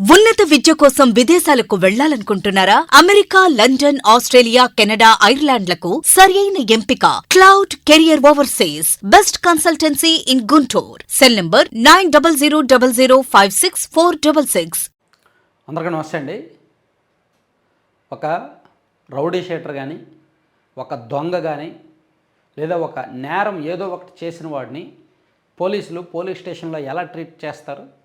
ఉన్నత విద్య కోసం విదేశాలకు వెళ్ళాలనుకుంటున్నారా? అమెరికా లండన్ ఆస్ట్రేలియా కెనడా ఐర్లాండ్లకు సరియైన ఎంపిక. Cloud career overseas. Best consultancy in Guntur. Cell number nine double zero double zero five six four double six. అందరికీ నమస్తే అండి. ఒక రౌడీ షేటర్ కానీ ఒక దొంగ కానీ లేదా ఒక నేరం ఏదో ఒకటి చేసిన వాడిని పోలీసులు పోలీస్ స్టేషన్లో ఎలా ట్రీట్ చేస్తారు?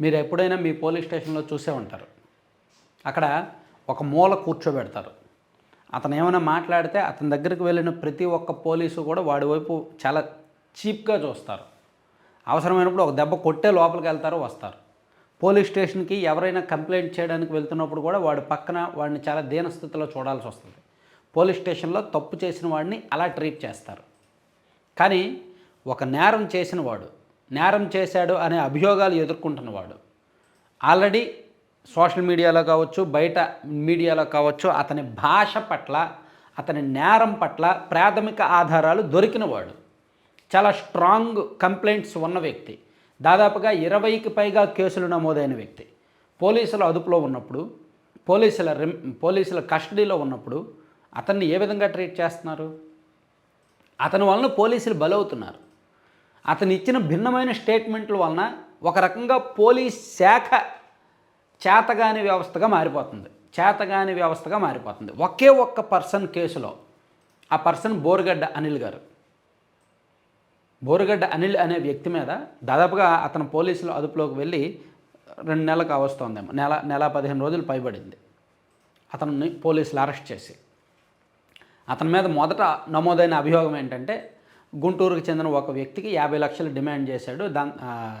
మీరు ఎప్పుడైనా మీ పోలీస్ స్టేషన్లో చూసే ఉంటారు. అక్కడ ఒక మూల కూర్చోబెడతారు. అతను ఏమైనా మాట్లాడితే అతని దగ్గరికి వెళ్ళిన ప్రతి ఒక్క పోలీసు కూడా వాడి వైపు చాలా చీప్గా చూస్తారు. అవసరమైనప్పుడు ఒక దెబ్బ కొట్టే లోపలికి వెళ్తారు వస్తారు. పోలీస్ స్టేషన్కి ఎవరైనా కంప్లైంట్ చేయడానికి వెళ్తున్నప్పుడు కూడా వాడి పక్కన వాడిని చాలా దీనస్థితిలో చూడాల్సి వస్తుంది. పోలీస్ స్టేషన్లో తప్పు చేసిన వాడిని అలా ట్రీట్ చేస్తారు. కానీ ఒక నేరం చేసిన వాడు నేరం చేశాడు అనే అభియోగాలు ఎదుర్కొంటున్నవాడు ఆల్రెడీ సోషల్ మీడియాలో కావచ్చు బయట మీడియాలో కావచ్చు అతని భాష పట్ల అతని నేరం పట్ల ప్రాథమిక ఆధారాలు దొరికినవాడు చాలా స్ట్రాంగ్ కంప్లైంట్స్ ఉన్న వ్యక్తి. దాదాపుగా ఇరవైకి పైగా కేసులు నమోదైన వ్యక్తి. పోలీసుల అదుపులో ఉన్నప్పుడు పోలీసుల రిమ్ పోలీసుల కస్టడీలో ఉన్నప్పుడు అతన్ని ఏ విధంగా ట్రీట్ చేస్తున్నారు? అతని వలన పోలీసులు బలవుతున్నారు. అతను ఇచ్చిన భిన్నమైన స్టేట్మెంట్ల వలన ఒక రకంగా పోలీస్ శాఖ చేతగాని వ్యవస్థగా మారిపోతుంది. చేతగాని వ్యవస్థగా మారిపోతుంది. ఒకే ఒక్క పర్సన్ కేసులో ఆ పర్సన్ బోరుగడ్డ అనిల్ గారు. బోరుగడ్డ అనిల్ అనే వ్యక్తి మీద దాదాపుగా అతను పోలీసులు అదుపులోకి వెళ్ళి రెండు నెలలకు అవస్తోందేమో నెల నెల పదిహేను రోజులు పైబడింది. అతన్ని పోలీసులు అరెస్ట్ చేసి. అతని మీద మొదట నమోదైన అభియోగం ఏంటంటే గుంటూరుకు చెందిన ఒక వ్యక్తికి యాభై లక్షలు డిమాండ్ చేశాడు. దా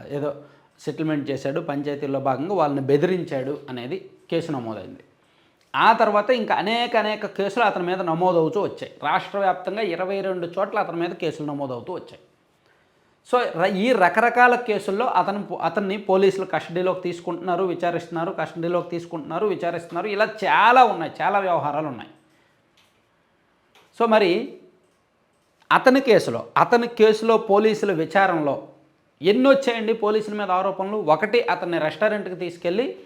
ఏదో సెటిల్మెంట్ చేశాడు పంచాయతీల్లో భాగంగా వాళ్ళని బెదిరించాడు అనేది కేసు నమోదైంది. ఆ తర్వాత ఇంకా అనేక అనేక కేసులు అతని మీద నమోదవుతూ వచ్చాయి. రాష్ట్ర వ్యాప్తంగా ఇరవై రెండు చోట్ల అతని మీద కేసులు నమోదవుతూ వచ్చాయి. సో ఈ రకరకాల కేసుల్లో అతను అతన్ని పోలీసులు కస్టడీలోకి తీసుకుంటున్నారు విచారిస్తున్నారు కస్టడీలోకి తీసుకుంటున్నారు విచారిస్తున్నారు. ఇలా చాలా ఉన్నాయి చాలా వ్యవహారాలు ఉన్నాయి. సో మరి అతని కేసులో అతని కేసులో పోలీసుల విచారణలో ఎన్ని వచ్చాయండి పోలీసుల మీద ఆరోపణలు. ఒకటి అతన్ని రెస్టారెంట్కి తీసుకెళ్ళి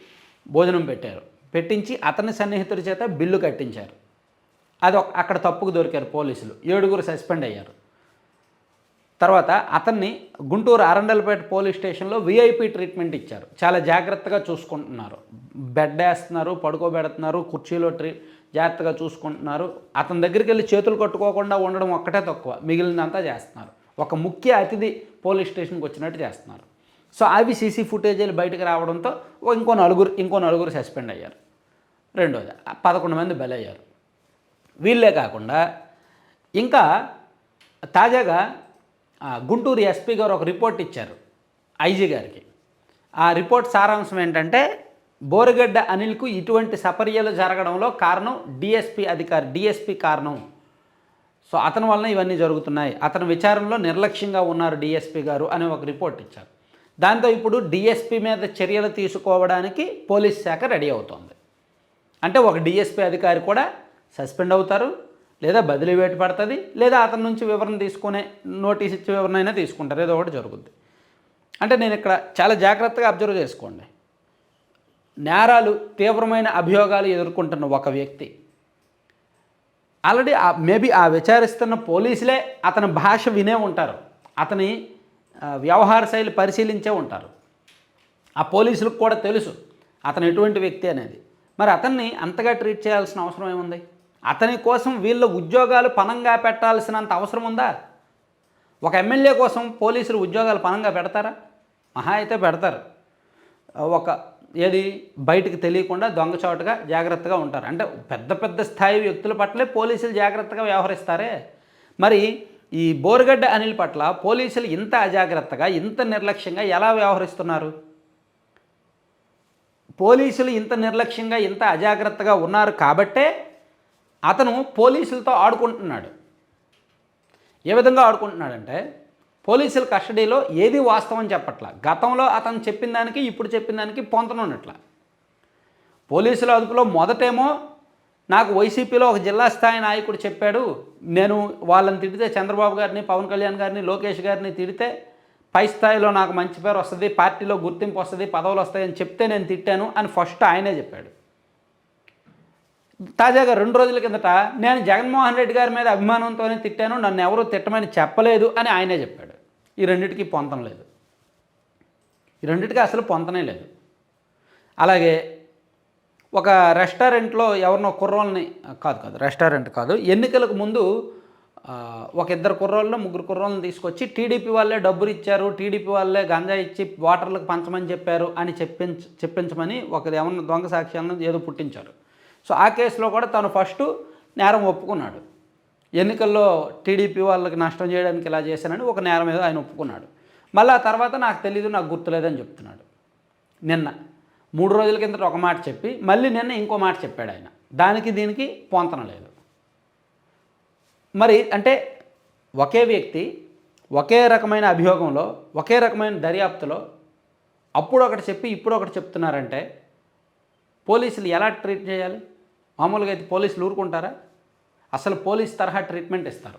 భోజనం పెట్టారు. పెట్టించి అతని సన్నిహితుడి చేత బిల్లు కట్టించారు. అది ఒక- అక్కడ తప్పుకు దొరికారు పోలీసులు. ఏడుగురు సస్పెండ్ అయ్యారు. తర్వాత అతన్ని గుంటూరు అరండల్పేట పోలీస్ స్టేషన్లో విఐపి ట్రీట్మెంట్ ఇచ్చారు. చాలా జాగ్రత్తగా చూసుకుంటున్నారు. బెడ్ వేస్తున్నారు పడుకోబెడుతున్నారు కుర్చీలో ట్రీ జాగ్రత్తగా చూసుకుంటున్నారు. అతని దగ్గరికి వెళ్ళి చేతులు కట్టుకోకుండా ఉండడం ఒక్కటే తక్కువ. మిగిలినంతా చేస్తున్నారు. ఒక ముఖ్య అతిథి పోలీస్ స్టేషన్కి వచ్చినట్టు చేస్తున్నారు. సో అవి సీసీ ఫుటేజీలు బయటకు రావడంతో ఇంకో నలుగురు ఇంకో నలుగురు సస్పెండ్ అయ్యారు. రెండోది పదకొండు మంది బలయ్యారు. వీళ్ళే కాకుండా ఇంకా తాజాగా గుంటూరు ఎస్పీ గారు ఒక రిపోర్ట్ ఇచ్చారు ఐజీ గారికి. ఆ రిపోర్ట్ సారాంశం ఏంటంటే బోరగడ్డ అనిల్కు ఇటువంటి సపర్యలు జరగడంలో కారణం డిఎస్పి అధికారి డిఎస్పి కారణం. సో అతని వలన ఇవన్నీ జరుగుతున్నాయి. అతని విచారంలో నిర్లక్ష్యంగా ఉన్నారు డిఎస్పి గారు అనే ఒక రిపోర్ట్ ఇచ్చారు. దాంతో ఇప్పుడు డిఎస్పి మీద చర్యలు తీసుకోవడానికి పోలీస్ శాఖ రెడీ అవుతోంది. అంటే ఒక డిఎస్పి అధికారి కూడా సస్పెండ్ అవుతారు లేదా బదిలీ వేటు పడుతుంది లేదా అతని నుంచి వివరణ తీసుకునే నోటీస్ ఇచ్చే వివరణ అయినా తీసుకుంటారు. ఏదో ఒకటి జరుగుద్ది. అంటే నేను ఇక్కడ చాలా జాగ్రత్తగా అబ్జర్వ్ చేసుకోండి. నేరాలు తీవ్రమైన అభియోగాలు ఎదుర్కొంటున్న ఒక వ్యక్తి. ఆల్రెడీ మేబీ ఆ విచారిస్తున్న పోలీసులే అతని భాష వినే ఉంటారు. అతని వ్యవహార శైలి పరిశీలించే ఉంటారు. ఆ పోలీసులకు కూడా తెలుసు అతను ఎటువంటి వ్యక్తి అనేది. మరి అతన్ని అంతగా ట్రీట్ చేయాల్సిన అవసరం ఏముంది? అతని కోసం వీళ్ళ ఉద్యోగాలు పనంగా పెట్టాల్సినంత అవసరం ఉందా? ఒక ఎమ్మెల్యే కోసం పోలీసులు ఉద్యోగాలు పనంగా పెడతారా? మహా అయితే పెడతారు. ఒక ఏది? బయటకు తెలియకుండా దొంగచోటగా జాగ్రత్తగా ఉంటారు. అంటే పెద్ద పెద్ద స్థాయి వ్యక్తుల పట్లే పోలీసులు జాగ్రత్తగా వ్యవహరిస్తారే? మరి ఈ బోరుగడ్డ అనిల్ పట్ల పోలీసులు ఇంత అజాగ్రత్తగా ఇంత నిర్లక్ష్యంగా ఎలా వ్యవహరిస్తున్నారు? పోలీసులు ఇంత నిర్లక్ష్యంగా ఇంత అజాగ్రత్తగా ఉన్నారు కాబట్టే అతను పోలీసులతో ఆడుకుంటున్నాడు. ఏ విధంగా ఆడుకుంటున్నాడంటే పోలీసుల కస్టడీలో ఏది వాస్తవం చెప్పట్ల? గతంలో అతను చెప్పిన దానికి ఇప్పుడు చెప్పిన దానికి పొంతనున్నట్ల పోలీసుల అదుపులో మొదటేమో నాకు వైసీపీలో ఒక జిల్లా స్థాయి నాయకుడు చెప్పాడు నేను వాళ్ళని తిడితే చంద్రబాబు గారిని పవన్ కళ్యాణ్ గారిని లోకేష్ గారిని తిడితే పై స్థాయిలో నాకు మంచి పేరు వస్తుంది పార్టీలో గుర్తింపు వస్తుంది పదవులు వస్తాయని చెప్తే నేను తిట్టాను అని ఫస్ట్ ఆయనే చెప్పాడు. తాజాగా రెండు రోజుల కిందట నేను జగన్మోహన్ రెడ్డి గారి మీద అభిమానంతోనే తిట్టాను నన్ను ఎవరూ తిట్టమని చెప్పలేదు అని ఆయనే చెప్పాడు. ఈ రెండిటికి పొంతం లేదు. ఈ రెండిటికి అసలు పొంతనే లేదు. అలాగే ఒక రెస్టారెంట్లో ఎవరినో కుర్రోళ్ళని కాదు కాదు రెస్టారెంట్ కాదు ఎన్నికలకు ముందు ఒక ఇద్దరు కుర్రోళ్ళను ముగ్గురు కుర్రోళ్ళని తీసుకొచ్చి టీడీపీ వాళ్ళే డబ్బులు ఇచ్చారు టీడీపీ వాళ్ళే గంజా ఇచ్చి వాటర్లకు పంచమని చెప్పారు అని చెప్పించ చెప్పించమని ఒక ఏమన్నా దొంగ సాక్ష్యాలను ఏదో పుట్టించారు. సో ఆ కేసులో కూడా తను ఫస్ట్ నేరం ఒప్పుకున్నాడు. ఎన్నికల్లో టీడీపీ వాళ్ళకి నష్టం చేయడానికి ఇలా చేశానని ఒక నేరం ఏదో ఆయన ఒప్పుకున్నాడు. మళ్ళీ ఆ తర్వాత నాకు తెలీదు నాకు గుర్తులేదని చెప్తున్నాడు. నిన్న మూడు రోజుల కిందట ఒక మాట చెప్పి మళ్ళీ నిన్న ఇంకో మాట చెప్పాడు ఆయన. దానికి దీనికి పొంతన లేదు. మరి అంటే ఒకే వ్యక్తి ఒకే రకమైన అభియోగంలో ఒకే రకమైన దర్యాప్తులో అప్పుడు ఒకటి చెప్పి ఇప్పుడు ఒకటి చెప్తున్నారంటే పోలీసులు ఎలా ట్రీట్ చేయాలి? మామూలుగా అయితే పోలీసులు ఊరుకుంటారా? అసలు పోలీస్ తరహా ట్రీట్మెంట్ ఇస్తారు.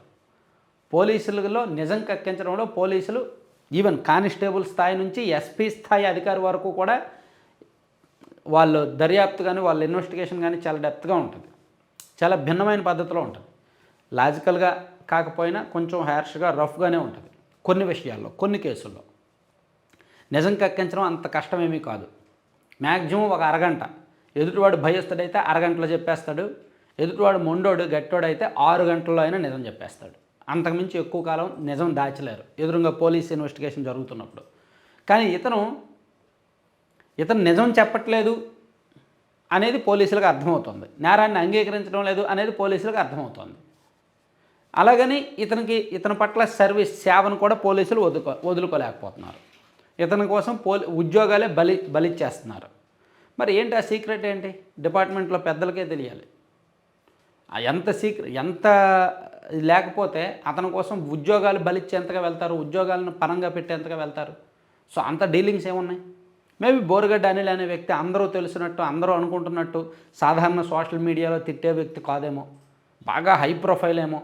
పోలీసులలో నిజం కక్కించడంలో పోలీసులు ఈవెన్ కానిస్టేబుల్ స్థాయి నుంచి ఎస్పీ స్థాయి అధికారి వరకు కూడా వాళ్ళు దర్యాప్తు కానీ వాళ్ళ ఇన్వెస్టిగేషన్ కానీ చాలా డెప్త్గా ఉంటుంది. చాలా భిన్నమైన పద్ధతిలో ఉంటుంది. లాజికల్గా కాకపోయినా కొంచెం హ్యార్ష్గా రఫ్గానే ఉంటుంది. కొన్ని విషయాల్లో కొన్ని కేసుల్లో. నిజం కక్కించడం అంత కష్టమేమీ కాదు. మ్యాక్సిమం ఒక అరగంట. ఎదుటివాడు భయస్తుడైతే అరగంటలో చెప్పేస్తాడు. ఎదుటివాడు మొండోడు గట్టోడైతే ఆరు గంటల్లో అయినా నిజం చెప్పేస్తాడు. అంతకుమించి ఎక్కువ కాలం నిజం దాచలేరు. ఎదురుగా పోలీస్ ఇన్వెస్టిగేషన్ జరుగుతున్నప్పుడు. కానీ ఇతను ఇతను నిజం చెప్పట్లేదు అనేది పోలీసులకు అర్థమవుతుంది. నేరాన్ని అంగీకరించడం లేదు అనేది పోలీసులకు అర్థమవుతుంది. అలాగని ఇతనికి ఇతని పట్ల సర్వీస్ సేవను కూడా పోలీసులు వదులుకో వదులుకోలేకపోతున్నారు. ఇతని కోసం పోలీ ఉద్యోగాలే బలి బలిచ్చేస్తున్నారు. మరి ఏంటి ఆ సీక్రెట్ ఏంటి? డిపార్ట్మెంట్లో పెద్దలకే తెలియాలి. ఎంత సీక్ర ఎంత లేకపోతే అతని కోసం ఉద్యోగాలు బలిచ్చేంతగా వెళ్తారు ఉద్యోగాలను పరంగా పెట్టేంతగా వెళ్తారు. సో అంత డీలింగ్స్ ఏమున్నాయి? మేబీ బోరుగడ్డ అనిల్ అనే వ్యక్తి అందరూ తెలిసినట్టు అందరూ అనుకుంటున్నట్టు సాధారణ సోషల్ మీడియాలో తిట్టే వ్యక్తి కాదేమో. బాగా హై ప్రొఫైల్ ఏమో.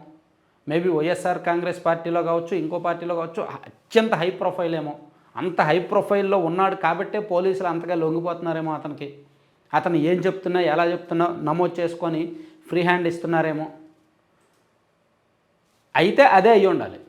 మేబీ వైఎస్ఆర్ కాంగ్రెస్ పార్టీలో కావచ్చు ఇంకో పార్టీలో కావచ్చు అత్యంత హై ప్రొఫైల్ ఏమో. అంత హై ప్రొఫైల్లో ఉన్నాడు కాబట్టే పోలీసులు అంతగా లొంగిపోతున్నారేమో అతనికి. అతను ఏం చెప్తున్నా ఎలా చెప్తున్నా నమోదు చేసుకొని ఫ్రీ హ్యాండ్ ఇస్తున్నారేమో. అయితే అదే అయ్యి ఉండాలి.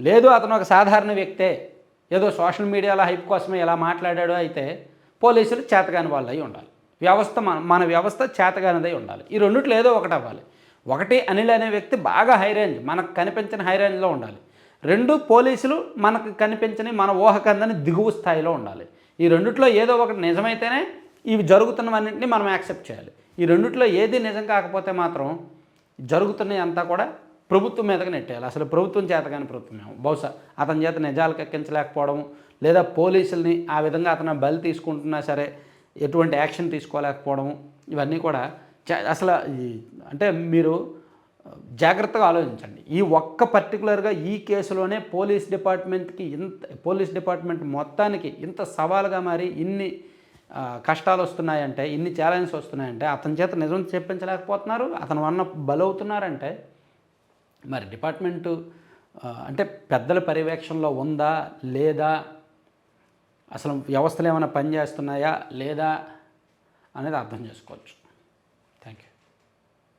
లేదు అతను ఒక సాధారణ వ్యక్తే ఏదో సోషల్ మీడియాలో హైప్ కోసమే ఎలా మాట్లాడాడో అయితే పోలీసులు చేతగాని వాళ్ళు అయి ఉండాలి. వ్యవస్థ మన మన వ్యవస్థ చేతగానిదై ఉండాలి. ఈ రెండిట్లో ఏదో ఒకటి అవ్వాలి. ఒకటి అనిల్ అనే వ్యక్తి బాగా హై రేంజ్ మనకు కనిపించిన హై రేంజ్లో ఉండాలి. రెండు పోలీసులు మనకు కనిపించని మన ఊహకందని దిగువ స్థాయిలో ఉండాలి. ఈ రెండిట్లో ఏదో ఒకటి నిజమైతేనే ఇవి జరుగుతున్నవన్నింటినీ మనం యాక్సెప్ట్ చేయాలి. ఈ రెండిట్లో ఏది నిజం కాకపోతే మాత్రం జరుగుతున్నాయి అంతా కూడా ప్రభుత్వం మీదకి నెట్టేయాలి. అసలు ప్రభుత్వం చేత కానీ ప్రభుత్వం బహుశా అతని చేత నిజాలు కక్కించలేకపోవడం లేదా పోలీసుల్ని ఆ విధంగా అతను బలి తీసుకుంటున్నా సరే ఎటువంటి యాక్షన్ తీసుకోలేకపోవడం ఇవన్నీ కూడా అసలు అంటే మీరు జాగ్రత్తగా ఆలోచించండి. ఈ ఒక్క పర్టికులర్గా ఈ కేసులోనే పోలీస్ డిపార్ట్మెంట్కి ఇంత పోలీస్ డిపార్ట్మెంట్ మొత్తానికి ఇంత సవాలుగా మారి ఇన్ని కష్టాలు వస్తున్నాయంటే ఇన్ని ఛాలెంజెస్ వస్తున్నాయంటే అతని చేత నిజం చెప్పించలేకపోతున్నారు అతను వన్న బలవుతున్నారంటే మరి డిపార్ట్మెంటు అంటే పెద్దల పర్యవేక్షణలో ఉందా లేదా అసలు వ్యవస్థలు ఏమైనా పనిచేస్తున్నాయా లేదా అనేది అర్థం చేసుకోవచ్చు.